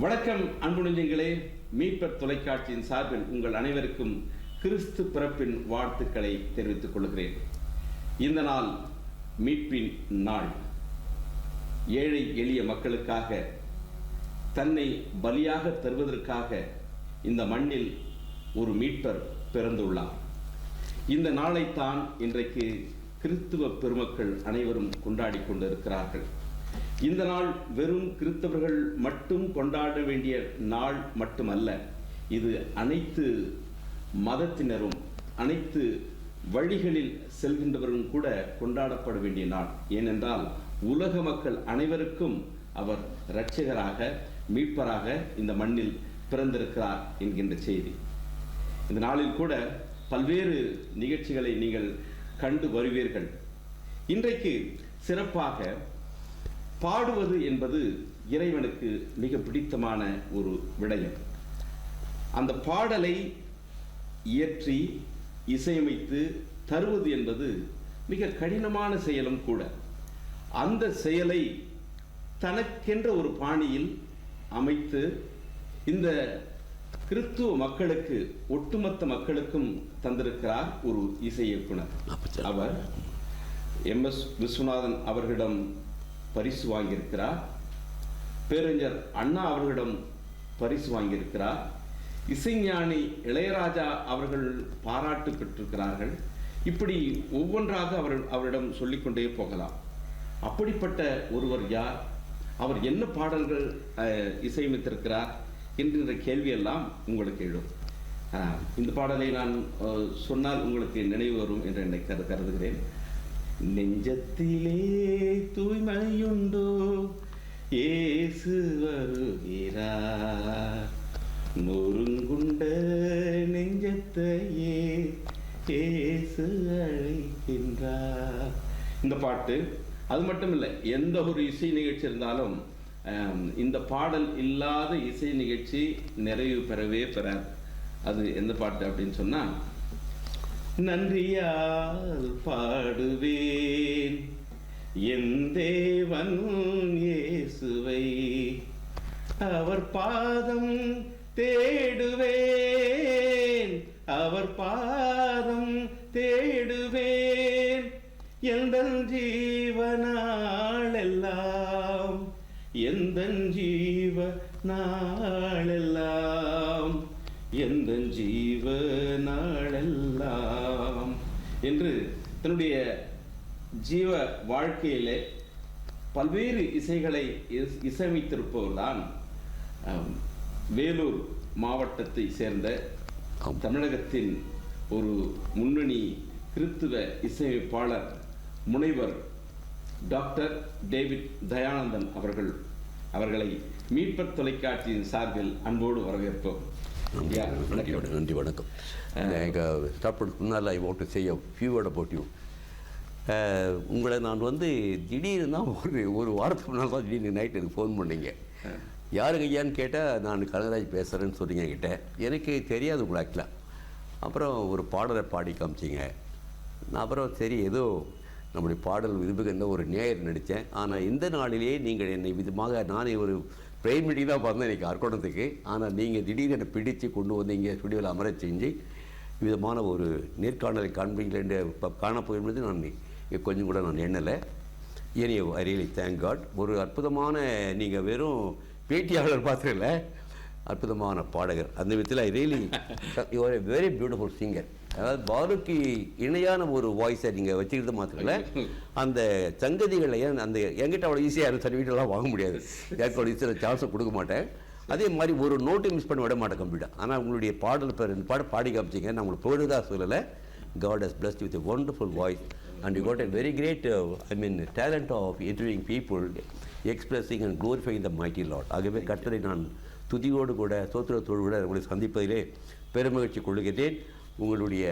வணக்கம் அன்பு நெஞ்சங்களே. மீட்பர் தொலைக்காட்சியின் சார்பில் உங்கள் அனைவருக்கும் கிறிஸ்து பிறப்பின் வாழ்த்துக்களை தெரிவித்துக் கொள்கிறேன். இந்த நாள் மீட்பின் நாள். ஏழை எளிய மக்களுக்காக தன்னை பலியாக தருவதற்காக இந்த மண்ணில் ஒரு மீட்பர் பிறந்துள்ளார். இந்த நாளைத்தான் இன்றைக்கு கிறிஸ்துவ பெருமக்கள் அனைவரும் கொண்டாடி கொண்டிருக்கிறார்கள். இந்த நாள் வெறும் கிறிஸ்தவர்கள் மட்டும் கொண்டாட வேண்டிய நாள் மட்டுமல்ல இது அனைத்து மதத்தினரும் அனைத்து வழிகளில் செல்கின்றவரும் கூட கொண்டாடப்பட வேண்டிய நாள். ஏனென்றால் உலக மக்கள் அனைவருக்கும் அவர் இரட்சகராக மீட்பராக இந்த மண்ணில் பிறந்திருக்கிறார் என்கின்ற செய்தி. இந்த நாளில் கூட பல்வேறு நிகழ்ச்சிகளை நீங்கள் கண்டு வருவீர்கள். இன்றைக்கு சிறப்பாக பாடுவது என்பது இறைவனுக்கு மிக பிடித்தமான ஒரு விடயம். அந்த பாடலை இயற்றி இசையமைத்து தருவது என்பது மிக கடினமான செயலும் கூட. அந்த செயலை தனக்கென்ற ஒரு பாணியில் அமைத்து இந்த கிறிஸ்துவ மக்களுக்கு ஒட்டுமொத்த மக்களுக்கும் தந்திருக்கிறார் ஒரு இசை இயக்குனர். அவர் எம் எஸ் விஸ்வநாதன் அவர்களிடம் பரிசு வாங்கியிருக்கிறார். பேரறிஞர் அண்ணா அவர்களிடம் பரிசு வாங்கியிருக்கிறார். இசைஞானி இளையராஜா அவர்கள் பாராட்டு பெற்றிருக்கிறார்கள். இப்படி ஒவ்வொன்றாக அவர் அவரிடம் சொல்லிக்கொண்டே போகலாம். அப்படிப்பட்ட ஒருவர் யார்? அவர் என்ன பாடல்கள் இசையமைத்திருக்கிறார் என்கின்ற கேள்வியெல்லாம் உங்களுக்கு எழும். இந்த பாடலை நான் சொன்னால் உங்களுக்கு நினைவு வரும் என்று என்னை கரு கருதுகிறேன். நெஞ்சத்திலே தூய்மையுண்டோ. இயேசு வருகிறார். நொறுங்குண்ட நெஞ்சத்தையே இயேசு அழைக்கின்றார். இந்த பாட்டு அது மட்டும் இல்லை எந்த ஒரு இசை நிகழ்ச்சி இருந்தாலும் இந்த பாடல் இல்லாத இசை நிகழ்ச்சி நிறைவு பெறவே பெறாது. அது எந்த பாட்டு அப்படின்னு சொன்னால் நன்றியால் பாடுவேன். என் தேவன் இயேசுவை அவர் பாதம் தேடுவேன். அவர் பாதம் தேடுவேன். எந்த ஜீவனாளெல்லாம் எந்த ஜீவ நாளெல்லாம் எந்த ஜீவ என்று தன்னுடைய ஜீவ வாழ்க்கையிலே பல்வேறு இசைகளை இசையமைத்திருப்பவர்தான் வேலூர் மாவட்டத்தை சேர்ந்த தமிழகத்தின் ஒரு முன்னணி கிறித்துவ இசையமைப்பாளர் முனைவர் டாக்டர் டேவிட் தயானந்தன் அவர்கள் அவர்களை மீட்பர் தொலைக்காட்சியின் சார்பில் அன்போடு வரவேற்போம். நன்றி வணக்கம். நன்றி வணக்கம். எங்கள் ஸ்டார்ட் முன்னால் I want to say a few word about you. Ah, உங்களை நான் வந்து திடீர்னு தான் ஒரு ஒரு வாரத்துக்கு முன்னால் தான் திடீர்னு நைட் எனக்கு ஃபோன் பண்ணீங்க. யாருங்க ஐயான்னு கேட்டால் நான் கனகராஜ் பேசுகிறேன்னு சொன்னீங்க என்கிட்ட. எனக்கு தெரியாது உங்களை ஆக்சுவலாக அப்புறம் ஒரு பாடலை பாடி காமிச்சிங்க. நான் அப்புறம் சரி ஏதோ நம்முடைய பாடல் விரும்புகின்ற ஒரு நேயர் நடித்தேன். ஆனால் இந்த நாளிலேயே நீங்கள் என்னை விதமாக நானே ஒரு பிரைம் மீட்டிங் தான் பார்த்தேன் எனக்கு அர்ப்பணத்துக்கு ஆனால் நீங்கள் திடீர்னு பிடித்து கொண்டு வந்து இங்கே ஸ்டுடியோவில் அமர செஞ்சு விதமான ஒரு நேர்காணலை காண்பீங்கள் என்று இப்போ காணப்போகிறது நான் கொஞ்சம் கூட நான் எண்ணலை. Any I really thank God ஒரு அற்புதமான நீங்கள் வெறும் பேட்டியாளர் பார்த்துருல அற்புதமான பாடகர். அந்த விதத்தில் I really you're a very beautiful singer அதாவது பாலுக்கு இணையான ஒரு வாய்ஸை நீங்கள் வச்சுக்கிறது மாத்திரம் அந்த சங்கதிகளை ஏன் அந்த என்கிட்ட அவ்வளோ ஈஸியாக சர்டிஃபிகேட்லாம் வாங்க முடியாது. ஏற்கனவே சில ஈஸியாக சான்ஸை கொடுக்க மாட்டேன். அதே மாதிரி ஒரு நோட்டை மிஸ் பண்ண விட மாட்டேன் கம்ப்ளீட்டாக ஆனால் உங்களுடைய பாடல் பேர் ரெண்டு பாட பாடி காமிச்சிங்க நான் உங்களுக்கு பொழுதா சொல்லலை. God has blessed with wonderful voice and you got you very great I mean talent of interviewing people expressing and people, the mighty lot ஆகவே கட்டளை நான் துதியோடு கூட சோத்திரத்தோடு கூட உங்களை சந்திப்பதிலே பெருமகிழ்ச்சி கொள்கிறேன் உங்களுடைய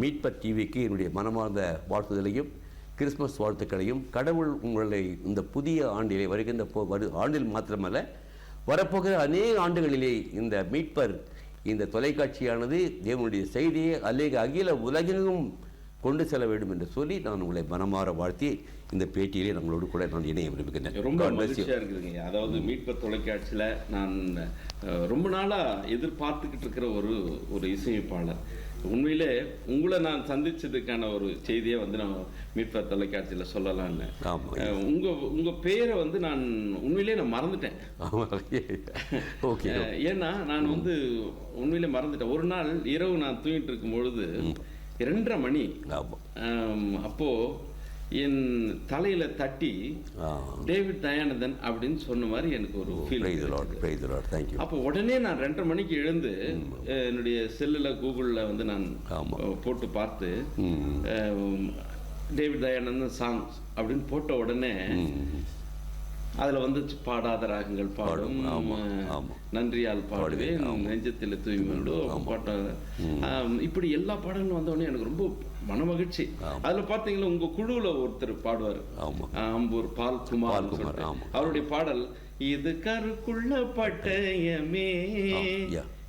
மீட்பர் டிவிக்கு என்னுடைய மனமார்ந்த வாழ்த்துதலையும் கிறிஸ்மஸ் வாழ்த்துக்களையும் கடவுள் உங்களை இந்த புதிய ஆண்டிலே வருகின்ற போ வரு ஆண்டில் மாத்திரமல்ல வரப்போகிற அநேக ஆண்டுகளிலே இந்த மீட்பர் இந்த தொலைக்காட்சியானது தேவனுடைய செய்தியை அநேக அகில உலகெங்கும் கொண்டு செல்ல வேண்டும் என்று சொல்லி நான் உங்களை மனமாற வாழ்த்தி இந்த பேட்டியிலே நம்மளோடு கூட நான் இணைய விரும்புகிறேன் ரொம்ப God bless you. மகிழ்ச்சியா இருக்குதுங்க. அதாவது மீட்பர் தொலைக்காட்சியில நான் ரொம்ப நாளா எதிர்பார்த்துக்கிட்டு இருக்கிற ஒரு ஒரு இசையமைப்பாளர். உண்மையிலே உங்களை நான் சந்திச்சதுக்கான ஒரு செய்தியை வந்து நான் மீட்பர் தொலைக்காட்சியில சொல்லலாம்னு. ஆமா. அஹ், உங்க உங்க பேரை வந்து நான் உண்மையிலே நான் மறந்துட்டேன். ஓகே ஏன்னா நான் வந்து உண்மையிலே மறந்துட்டேன். ஒரு நாள் இரவு நான் தூங்கிட்டு இருக்கும் பொழுது இரண்டரை மணி. ஆமாம் ஆம், அப்போ என் தலையில தட்டி டேவிட் தயானந்தன் அப்படின்னு சொன்ன மாதிரி எனக்கு ஒரு ஃபீல் தேங்க்யூ அப்போ உடனே நான் ரெண்டரை மணிக்கு எழுந்து என்னுடைய செல்லில் கூகுளில் வந்து நான் போட்டு பார்த்து டேவிட் தயானந்தன் சாங்ஸ் அப்படின்னு போட்ட உடனே அதுல வந்து பாடாத ராகங்கள் பாடும். நன்றியால் பாடுவேன். நெஞ்சத்தில் தூய்மையோடு பாட்ட. ஆம், இப்படி எல்லா பாடங்களும் வந்த உடனே எனக்கு ரொம்ப மனமகிழ்ச்சி. ஆமா. அதுல பாத்தீங்கன்னா உங்க குழுவுல ஒருத்தர் பாடுவார். ஆமாம் அம்பூர் பால் குமார். அவருடைய பாடல் இது கருக்குள்ள பட்டயமே.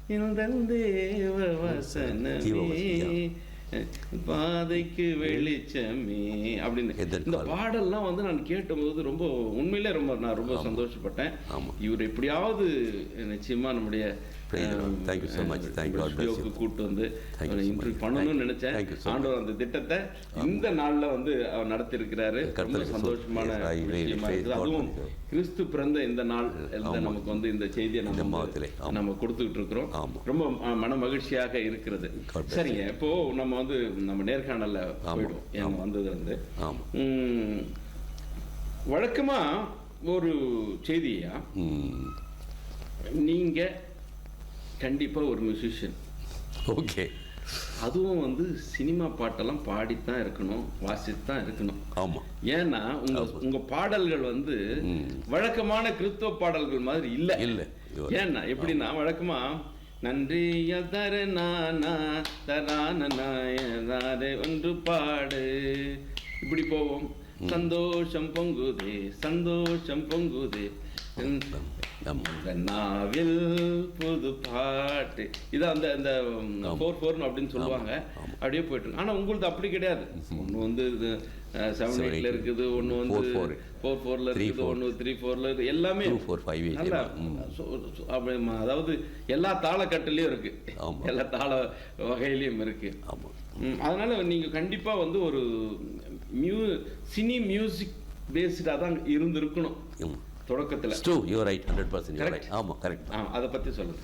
இந்த தேவ வசனமே பாதைக்கு வெளிச்சமே அப்படின்னு? இந்த பாடல்லாம் வந்து நான் கேட்டபோது ரொம்ப உண்மையிலே ரொம்ப நான் ரொம்ப சந்தோஷப்பட்டேன். இவர் எப்படியாவது நிச்சயமா நம்முடைய Thank God bless you. ஸ்டுடியோவுக்கு கூட்டு வந்து இன்டர்வியூ. பண்ணணும்னு. நினைச்சேன். ஆண்டவர் அந்த திட்டத்தை இந்த நாள்ல வந்து அவர் நடத்தியிருக்கிறாரு ரொம்ப சந்தோஷமான விஷயமா இருக்குது அதுவும். கிறிஸ்து பிறந்த இந்த நாள். நமக்கு வந்து இந்த செய்தியை நம்ம வந்து. நம்ம கொடுத்துக்கிட்டு இருக்கிறோம். ரொம்ப மன மகிழ்ச்சியாக இருக்கிறது சரிங்க இப்போ நம்ம வந்து நம்ம நேர்காணல்ல. போயிடுவோம் ஆமாம் உம், வழக்கமா ஒரு செய்தியா ம் நீங்க கண்டிப்பா ஒரு மியூசிஷியன் ஓகே அதுவும் வந்து சினிமா பாட்டெல்லாம் பாடித்தான் இருக்கணும் வாசித்து தான் இருக்கணும். ஆமாம் ஏன்னா உங்க உங்க பாடல்கள் வந்து வழக்கமான கிறிஸ்துவ பாடல்கள் மாதிரி இல்ல. இல்ல. ஏன்னா எப்படின்னா வழக்கமா நன்றி தர நானா தரானே ஒன்று பாடு. இப்படி போவோம். சந்தோஷம் பொங்குதே சந்தோஷம் பொங்குதே. நாவில் புது பாட்டு. இது அந்த அந்த ஃபோர் ஃபோர்னு அப்படின்னு சொல்லுவாங்க. அப்படியே போயிட்டு இருக்கு. ஆனா உங்களுது அப்படி கிடையாது. ஒண்ணு வந்து இது செவன் எயிட்ல. இருக்குது. ஒண்ணு வந்து four. ஃபோர் ஃபோர்ல இருக்குது. ஒண்ணு த்ரீ ஃபோர்ல இருக்கு எல்லாமே. நல்லா so- so- அப்படி அதாவது எல்லா தாளக்கட்டுலயும் இருக்கு. ஆமா. எல்லா தாள வகையிலயும் இருக்கு. ஆமாம். அதனால நீங்க கண்டிப்பா வந்து ஒரு மியூ சினி மியூசிக் பேஸ்டா தான் இருந்திருக்கணும். தொடக்கத்துல. ஸ்டூ you right hundred percent. Right ஆமாம் கரெக்ட் ஆ, அதை பத்தி சொல்லுங்க.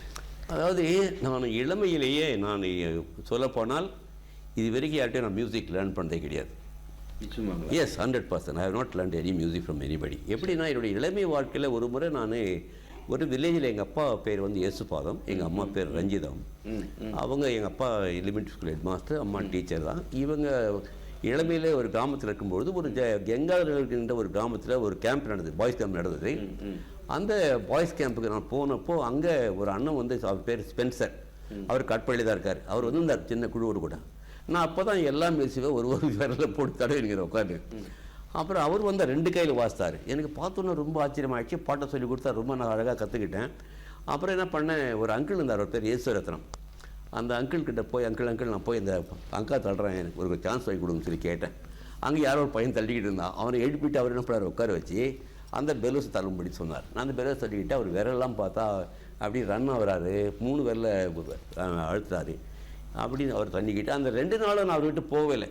அதாவது நான் இளமையிலேயே நான் சொல்லப்போனால் இது வரைக்கும் யார்கிட்டயும் நான் மியூசிக் லேர்ன் பண்ணதே கிடையாது. Yes hundred percent I have not learn any music from anybody எப்படின்னா என்னுடைய இளமை வாழ்க்கையில் ஒரு முறை நான் ஒரு வில்லேஜில் எங்கள் அப்பா பேர் வந்து யேசுபாதம் எங்கள் அம்மா பேர் ரஞ்சிதம். அவங்க எங்கள் அப்பா எலிமெண்ட்ரி ஸ்கூல் ஹெட் மாஸ்டர் அம்மா டீச்சர் தான். இவங்க இளமையிலே ஒரு கிராமத்தில் இருக்கும்பொழுது ஒரு ஜ கெங்காவில் இருக்கின்ற ஒரு கிராமத்தில் ஒரு கேம்ப் நடந்தது பாய்ஸ் கேம்ப் நடந்தது. அந்த பாய்ஸ் கேம்புக்கு நான் போனப்போ அங்கே ஒரு அண்ணன் வந்து அவர் பேர் ஸ்பென்சர். அவர் கட்பள்ளி தான் இருக்கார். அவர் வந்து இந்த சின்ன குழுவோடு கூட நான் அப்போ தான் எல்லா மியூசிக்கும் ஒரு ஒரு விரலில் போட்டு தடவை உட்காந்து அப்புறம் அவர் வந்து ரெண்டு கையில் வாசித்தார். எனக்கு பார்த்தோன்னே ரொம்ப ஆச்சரியமாயிடுச்சு. பாட்டை சொல்லி கொடுத்தா ரொம்ப நான் அழகாக கற்றுக்கிட்டேன் அப்புறம் என்ன பண்ணேன் ஒரு அங்கிள் இருந்தார் ஒரு பேர் ஈஸ்வரத்னம் அந்த அங்கிள் கிட்ட போய் அங்கிள் அங்கிள் நான் போய் இந்த அங்கா தள்ளுறேன் எனக்கு ஒரு சான்ஸ் வாங்கி கொடுங்கன்னு சொல்லி கேட்டேன். அங்கே யாரோ ஒரு பையன் தள்ளிக்கிட்டு இருந்தான். அவனை எழுப்பிட்டு அவர் என்ன பண்ணார்? உட்கார வச்சு அந்த பெலூஸ் தள்ளும்படி சொன்னார். நான் அந்த பெலூஸ் தள்ளிக்கிட்டு அவர் விரலெல்லாம் பார்த்தா அப்படி ரன் ஆகிறாரு மூணு விரல அழுத்துறாரு. அப்படின்னு அவர் தண்ணிக்கிட்டு அந்த ரெண்டு நாளும் நான் அவர் விட்டு போகவே இல்லை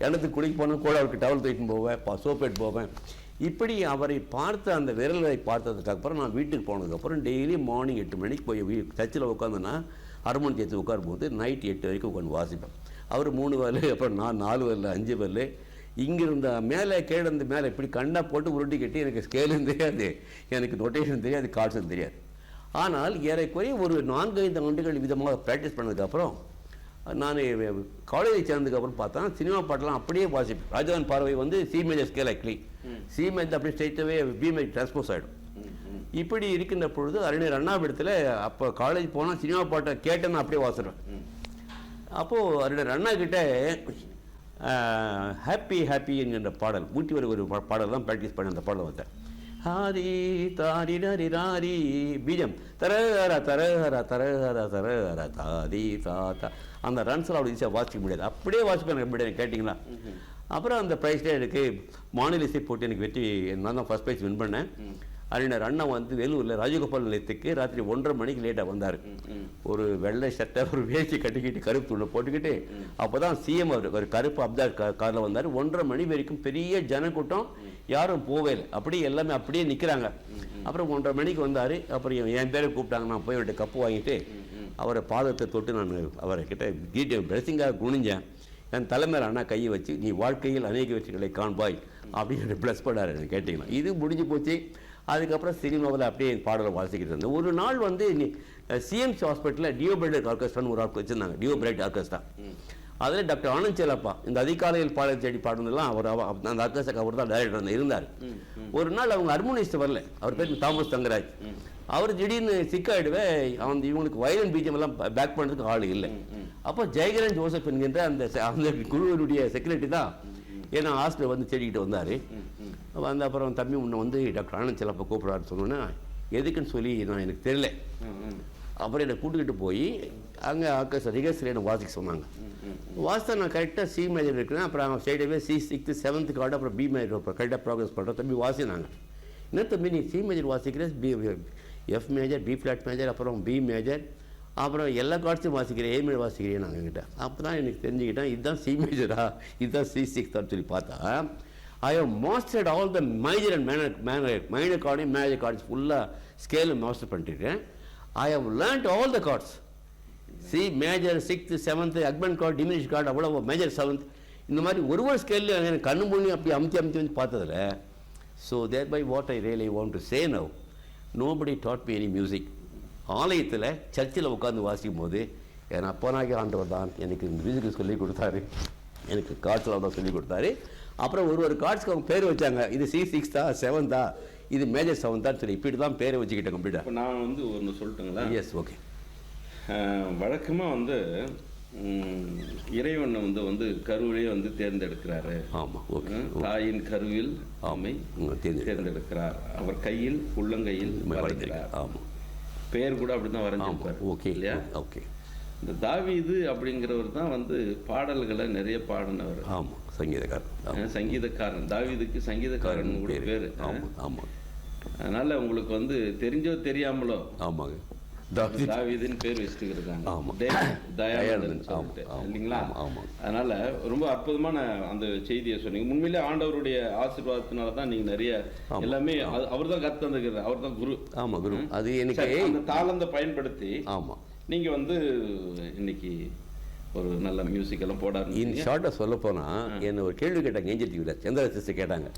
கிணத்துக்கு குளிக்க போனால் கூட அவருக்கு டவல் தூக்கிட்டு போவேன் பா எடுத்து போவேன். இப்படி அவரை பார்த்த அந்த விரலை பார்த்ததுக்கப்புறம் நான் வீட்டுக்கு போனதுக்கப்புறம் டெய்லி மார்னிங் எட்டு மணிக்கு போய் சர்ச்சில் உட்காந்துன்னா அருமன் சேர்த்து உட்காரும்போது நைட் எட்டு வரைக்கும் உட்காந்து வாசிப்பேன் அவர் மூணு வரல அப்புறம் நான் நாலு வரல அஞ்சு வரல இங்கிருந்த மேலே கேழந்து மேலே இப்படி கண்ணாக போட்டு உருட்டி கட்டி எனக்கு ஸ்கேலும் தெரியாது. எனக்கு நொட்டேஷன் தெரியாது கார்ட்ஸும் தெரியாது. ஆனால் ஏறக்குறைய ஒரு நான்கு ஐந்து ஆண்டுகள் விதமாக ப்ராக்டிஸ் பண்ணதுக்கப்புறம் நான் காலேஜை சேர்ந்ததுக்கப்புறம் பார்த்தா சினிமா பாட்டெல்லாம் அப்படியே வாசிப்பேன். ராஜான் பார்வை வந்து சி மேஜர் ஸ்கேல் ஆக்லி சி மேஜ் அப்படியே ஸ்ட்ரைட்டாகவே பி மேஜ் டிரான்ஸ்போஸ் ஆகிடும் இப்படி இருக்கின்ற பொழுது அறிஞர் அண்ணாவிடத்தில் அப்போ காலேஜ் போனால் சினிமா பாட்டை கேட்டேன்னு அப்படியே வாசிடுவேன் அப்போது அறிஞர் அண்ணா கிட்ட ஹாப்பி ஹாப்பி என்கின்ற பாடல் ஊட்டி வர ஒரு பாடல் தான் ப்ராக்டிஸ் பண்ண அந்த பாடல் வந்தேன் ஹாரி தாரி ராரி ராரி பீஜம். தரஹர தரஹர தரஹர தரஹர தாதி தாத்தா அந்த ரன்ஸ்லாம் அப்படி ஈஸியாக வாசிக்க முடியாது. அப்படியே வாசிப்பேன் எப்படி கேட்டிங்களா? அப்புறம் அந்த ப்ரைஸில் எனக்கு மாநில இசை போட்டு எனக்கு வெற்றி நான் தான் ஃபர்ஸ்ட் ப்ரைஸ் வின் பண்ணேன். அறிஞர் அண்ணா வந்து வேலூரில் ராஜகோபால் நிலையத்துக்கு ராத்திரி ஒன்றரை மணிக்கு லேட்டாக வந்தார். ஒரு வெள்ளை சட்டை ஒரு வேஷ்டி கட்டிக்கிட்டு கருப்பு துணை போட்டுக்கிட்டு அப்போ தான் சிஎம் அவர் ஒரு கருப்பு அப்தார் காரில் வந்தார். ஒன்றரை மணி வரைக்கும் பெரிய ஜனக்கூட்டம். யாரும் போவே இல்லை. அப்படியே எல்லாமே அப்படியே நிற்கிறாங்க அப்புறம் ஒன்றரை மணிக்கு வந்தார். அப்புறம் என் பேரை கூப்பிட்டாங்க நான் போய் அவர்கிட்ட கப்பு வாங்கிட்டு அவரை பாதத்தை தொட்டு நான் அவரை கிட்ட பிளஸிங்காக குனிஞ்சேன். என் தலைமையில் அண்ணா கையை வச்சு நீ வாழ்க்கையில் அநேக வெற்றிகளை காண்பாய். அப்படின்னு ப்ளஸ் பண்ணார் எனக்கு கேட்டிங்கன்னா. இது முடிஞ்சு போச்சு. அதுக்கப்புறம் சினிமாவில் அப்படியே பாடலை வாசிக்கிட்டு இருந்தேன். ஒரு நாள் வந்து சிஎம்சி ஹாஸ்பிட்டலில் டியோ பிரைட் ஆர்கெஸ்ட்ரான்னு ஒரு ஆர்க் வச்சுருந்தாங்க. டியோ பிரைட் ஆர்கெஸ்ட்ரா அதில் டாக்டர் ஆனந்த் சேலப்பா இந்த அதிகாலையில் பாடல் தேடி பாடுனதெல்லாம் அவர் அவ- அந்த ஆர்கெஸ்ட்ராக்கு அவர் தான் டைரக்டர் இருந்தார். ஒரு நாள் அவங்க ஹார்மோனிஸ்ட் வரல. அவர் பேர் தாமஸ் தங்கராஜ். அவர் திடீர்னு சிக்காயிடுவே அவன் இவங்களுக்கு வயலின் பீஜம் எல்லாம் பேக் பண்ணுறதுக்கு ஆள் இல்லை. அப்போ ஜெயகரன் ஜோசப் என்கின்ற அந்த அந்த குழுவினுடைய செக்ரட்டரி தான் ஏன்னா ஹாஸ்டல் வந்து தேடிக்கிட்டு வந்தார். வந்து அப்புறம் தம்பி உன்னை வந்து டாக்டர் ஆனந்த் செல்லப்பா கூப்பிட்றாரு சொன்னோன்னா எதுக்குன்னு சொல்லி நான் எனக்கு தெரியல. அப்புறம் என்னை கூட்டிக்கிட்டு போய் அங்கே ஆர்கெஸ்ட்ரா ரிகர்சல் என்னை வாசிக்க சொன்னாங்க. வாசித்தா நான் கரெக்டாக சி மேஜர் இருக்கிறேன் அப்புறம் ஸ்டேட்டவே சி சிக்ஸ்த்து செவன்த்து கார்டு அப்புறம் பி மேஜர் அப்புறம் கரெக்டாக ப்ராக்ரஸ் பண்ணுறோம் தம்பி வாசினாங்க. என்ன தம்பி நீ சி மேஜர் வாசிக்கிற B F major B flat major அப்புறம் பி மேஜர் அப்புறம் எல்லா கார்ட்ஸும் வாசிக்கிறேன் ஏ வாசிக்கிறேன் நான் கிட்ட அப்போ தான் எனக்கு தெரிஞ்சுக்கிட்டேன். இதுதான் சி மேஜரா இதுதான் சி சிக்ஸ்தான்னு சொல்லி பார்த்தா I have mastered all the major and manor manor minor கார்டையும் major chords ஃபுல்லாக ஸ்கேலும் மாஸ்டர் பண்ணிட்டுருக்கேன். I have learned all the chords C major sixth seventh அக்பன் chord diminish chord அவ்வளோ மேஜர் செவன்த் இந்த மாதிரி ஒரு ஒரு ஸ்கேலில் எனக்கு கண்ணு முன்னி அப்படி அமுத்தி அமுத்தி வந்து பார்த்ததில்ல so there by what I really want to say now nobody taught me any music ஆலயத்தில் சர்ச்சில் உட்காந்து வாசிக்கும் போது என் அப்பனாகி ஆண்டவர் தான் எனக்கு இந்த மியூசிக் சொல்லி கொடுத்தாரு. எனக்கு கார்ட்ஸில் தான் சொல்லி கொடுத்தாரு. அப்புறம் ஒரு ஒரு கார்ட்ஸ்க்கு அவங்க பேர் வச்சாங்க. இது சி சிக்ஸ்தா செவன்த்தா இது மேஜர் செவன்த்தான்னு சொல்லி. இப்படி தான் பேரை வச்சுக்கிட்டேன் கம்ப்ளீட்டாக நான் வந்து ஒன்று சொல்லட்டுங்களா? எஸ் ஓகே வழக்கமாக வந்து இறைவனை வந்து வந்து கருவிலே வந்து தேர்ந்தெடுக்கிறாரு. ஆமாம் ஓகே தாயின் கருவில் ஆமை தேர்ந்தெடுக்கிறார். அவர் கையில் உள்ளங்கையில் வரைகிறார் ஆமாம் பெயர் கூட அப்படிதான் ஆமாம் வரைஞ்சிருப்பார் ஓகே இல்லையா? ஓகே இந்த தாவீது அப்படிங்கிறவர் தான் வந்து பாடல்களை நிறைய பாடினவர். ஆமாம் சங்கீதக்காரன் சங்கீதக்காரன் தாவீதுக்கு சங்கீதக்காரன் கூட பேரு. ஆமாம் ஆமாம் அதனால உங்களுக்கு வந்து தெரிஞ்சோ தெரியாமலோ ஆமாங்க. தாவீதுன்னு பேர் வச்சுட்டு இருக்காங்க ஆமா. ஆமா, ஆமா, இல்லைங்களா? ஆமா, ஆமா. அதனால ரொம்ப அற்புதமான அந்த செய்தியை சொன்னீங்க. உண்மையிலே ஆண்டவருடைய ஆசீர்வாதத்தினால தான் நீங்க நிறைய எல்லாமே அவர் தான் கத்து தந்துக்கிறார் அவர் தான் குரு. ஆமாம் குரு. அது எனக்கு அந்த தாளந்த பயன்படுத்தி ஆமாம் நீங்க வந்து இன்னைக்கு ஒரு நல்ல மியூசிக் எல்லாம் போட இன் ஷார்ட்டாக சொல்ல போனால் என்ன ஒரு கேள்வி கேட்டாங்க. ஏஞ்சல் டிவியில். சந்திர சிஸ்டர் கேட்டாங்க.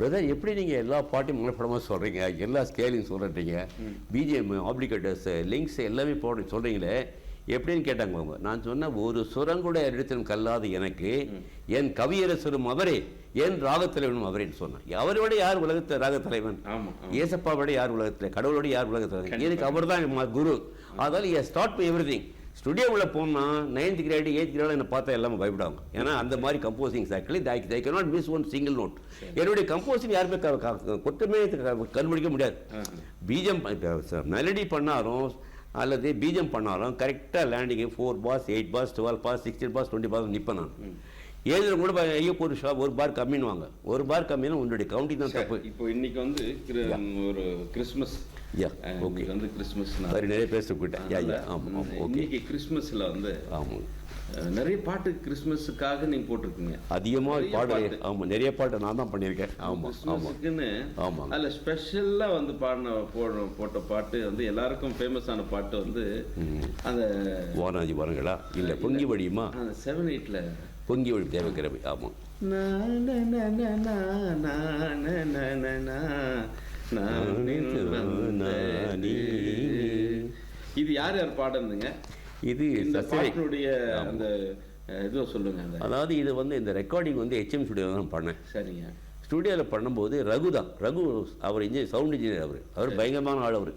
பிரதர் எப்படி நீங்கள் எல்லா பாட்டையும் முன்னப்படமாக சொல்கிறீங்க எல்லா ஸ்கேலையும் சொல்கிறீங்க பிஜிஎம் ஆப்ளிகேட்டர்ஸ் லிங்க்ஸ் எல்லாமே போட சொல்கிறீங்களே எப்படின்னு கேட்டாங்க அவங்க. நான் சொன்ன ஒரு சுரங்கூட இடத்திலும் கல்லாது எனக்கு என் கவியரசரும் அவரே என் ராகத்தலைவனும் அவரேன்னு சொன்னேன் அவரோட யார் உலகத்து ராகத்தலைவன்? ஏசப்பாவோட யார் உலகத்தில்? கடவுளோட யார் உலகத்தில்? எனக்கு அவர் தான் குரு. அதால் ஏ ஸ்டார்ட் எவ்ரி திங் ஸ்டுடியோவில் போனால் நைன்த் கிரேடு எயித் கிரேடில் என்னை பார்த்தா எல்லாமே பயப்படுவாங்க ஏன்னா அந்த மாதிரி composing actually they they not miss one single note என்னுடைய கம்போசிங் யாருமே க- க- குற்றமே க- கண்டுபிடிக்க முடியாது. பீஜம் மெலடி பண்ணாலும் அல்லது பீஜம் பண்ணாலும் கரெக்டாக landing four bars eight bars twelve bars sixteen bars twenty bars நிற்பேன் நான். ஏழுல கூட ஐயோ ஒரு ஷா ஒரு பார் கம்மின்னுவாங்க. ஒரு பார் கம்மினா உன்னுடைய கவுண்டிங் தான் தப்பு. இப்போ இன்னைக்கு வந்து ஒரு கிறிஸ்மஸ். Yeah okay. வந்து கிறிஸ்மஸ் சரி நிறைய பேசிக்கிட்டேன் யா யா ஆமாம் ஓகே. இன்னைக்கு கிறிஸ்மஸ்ல வந்து ஆமாம் நிறைய பாட்டு கிறிஸ்மஸுக்காக நீங்க போட்டிருக்கீங்க. அதிகமாக நிறைய பாடல். ஆமாம் நிறைய பாட்டு நான் தான் பண்ணியிருக்கேன். ஆமாம் கிறிஸ்மஸுக்குன்னு ஆமாங்க. அதுல ஸ்பெஷலா வந்து பாடின போட போட்ட பாட்டு வந்து எல்லாருக்கும் ஃபேமஸான பாட்டு வந்து அந்த வானாஜி வரங்களா? இல்லை பொங்கி அந்த செவன் எயிட்ல பொங்கி வழி தேவைக்கிறவை ஆமாம் இது யார் யார் பாடுறதுங்க இது பாட்டினுடைய அந்த இதுவை சொல்லுங்க அதாவது இது வந்து இந்த ரெக்கார்டிங் வந்து ஹெச்எம் ஸ்டுடியோவில் தான் பண்ணேன் சரிங்க ஸ்டுடியோவில் பண்ணும்போது ரகு தான் ரகு அவர் இன்ஜினியர் சவுண்ட் இன்ஜினியர் அவர் அவர் பயங்கரமான ஆள் அவர்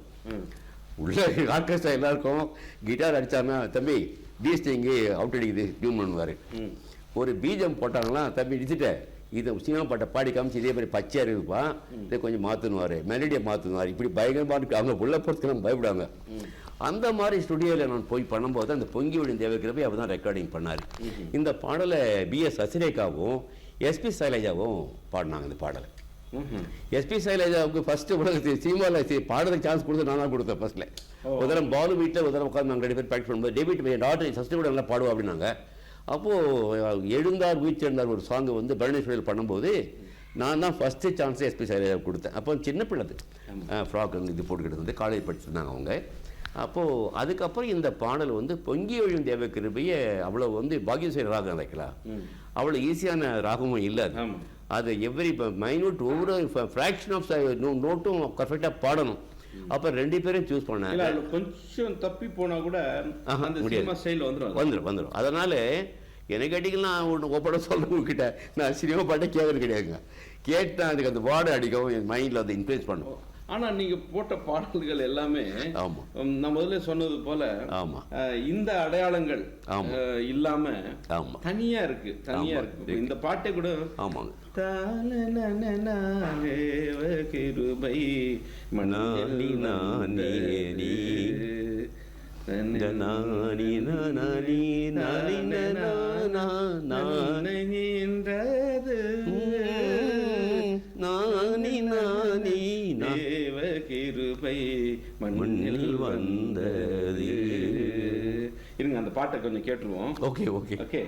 உள்ள ஆர்கெஸ்ட்ரா எல்லாருக்கும் கிட்டார் அடிச்சாருன்னா தம்பி டிஎஸ்டி இங்கே அவுட் அடிக்குது டியூன் பண்ணுவார் ஒரு பீஜம் போட்டாங்கன்னா தம்பி இடிச்சுட்ட. இதை சினிமா பாட்டை பாடி காமிச்சு இதே மாதிரி பச்சையாக இருக்குப்பா இதை கொஞ்சம் மாற்றணுவார் மெலடியை மாற்றணுவார் இப்படி பயங்கரமாக அவங்க உள்ள போகிறதுக்கு பயப்படுவாங்க. அந்த மாதிரி ஸ்டுடியோவில் நான் போய் பண்ணும்போது அந்த பொங்கி விழும் தேவைக்கிறப்ப அவர் தான் ரெக்கார்டிங் பண்ணார். இந்த பாடலை பிஎஸ் சசிரேகாவும் எஸ்பி சைலஜாவும் பாடினாங்க இந்த பாடலை. எஸ்பி சைலஜாவுக்கு ஃபஸ்ட்டு உலகத்தில் சினிமாவில் பாடுறதுக்கு சான்ஸ் கொடுத்து நான் தான் கொடுத்தேன் ஃபர்ஸ்ட்ல ஒரு தரம் பாலு வீட்டில் ஒரு தரம் உட்காந்து நாங்கள் ரெண்டு பேர் ப்ராக்டிஸ் பண்ணும்போது டேவிட் என் டாக்டர் ஃபஸ்ட்டு கூட நல்லா பாடுவா அப்படின்னாங்க. அப்போது எழுந்தார் வீச்செழுந்தார் ஒரு சாங்கு வந்து பரணேஸ்வரியில் பண்ணும்போது நான் தான் ஃபஸ்ட்டு சான்ஸே எஸ்பி சைலஜா கொடுத்தேன். அப்போ சின்ன பிள்ளை ஃப்ராக் இது போட்டுக்கிட்டு இருந்து காலேஜ் படிச்சிருந்தாங்க அவங்க. அப்போது அதுக்கப்புறம் இந்த பாடல் வந்து பொங்கி ஒழியும் தேவ கிருபையை அவ்வளோ வந்து பாகியசேரி ராகம் நினைக்கலாம் அவ்வளோ ஈஸியான ராகமும் இல்லை அது. எவ்ரி மைனூட் ஒவ்வொரு ஃப்ராக்ஷன் ஆஃப் நோட்டும் பர்ஃபெக்டாக பாடணும். அப்போ ரெண்டு பேரும் சூஸ் அதுல கொஞ்சம் தப்பி போனா கூட அந்த. சினிமா ஸ்டைல் வந்துரும் வந்துடும் வந்துடும் அதனால் என்ன கேட்டிங்கன்னா நான் ஒன்று ஒப்பட சொல்ல உங்ககிட்ட. நான் சினிமா பாட்டே கேட்கறது கிடையாதுங்க. கேட்டேன் அதுக்கு அந்த வார்டு அடிக்கும் என் மைண்டில் அதை இன்ஃப்ளூயன்ஸ் பண்ணும். ஆனா நீங்க போட்ட பாடல்கள் எல்லாமே நான் முதல்ல சொன்னது போல இந்த அடையாளங்கள் இல்லாம ஆமா. தனியா இருக்கு தனியா. இருக்கு. இந்த பாட்டே கூட கிருபை நானி நானி நீ. நானி நானி நானி தேவ கிருபை மண்ணில் வந்தது. இருங்க அந்த பாட்டை கொஞ்சம் கேட்டுருவோம். Okay okay. ஓகே.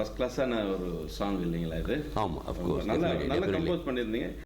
ரொம்ப ஃபர்ஸ்ட் கிளாஸான ஒரு சாங் இல்லைங்களா இது? ஆமாம் நல்லா நல்லா கம்போஸ் பண்ணியிருந்தீங்க.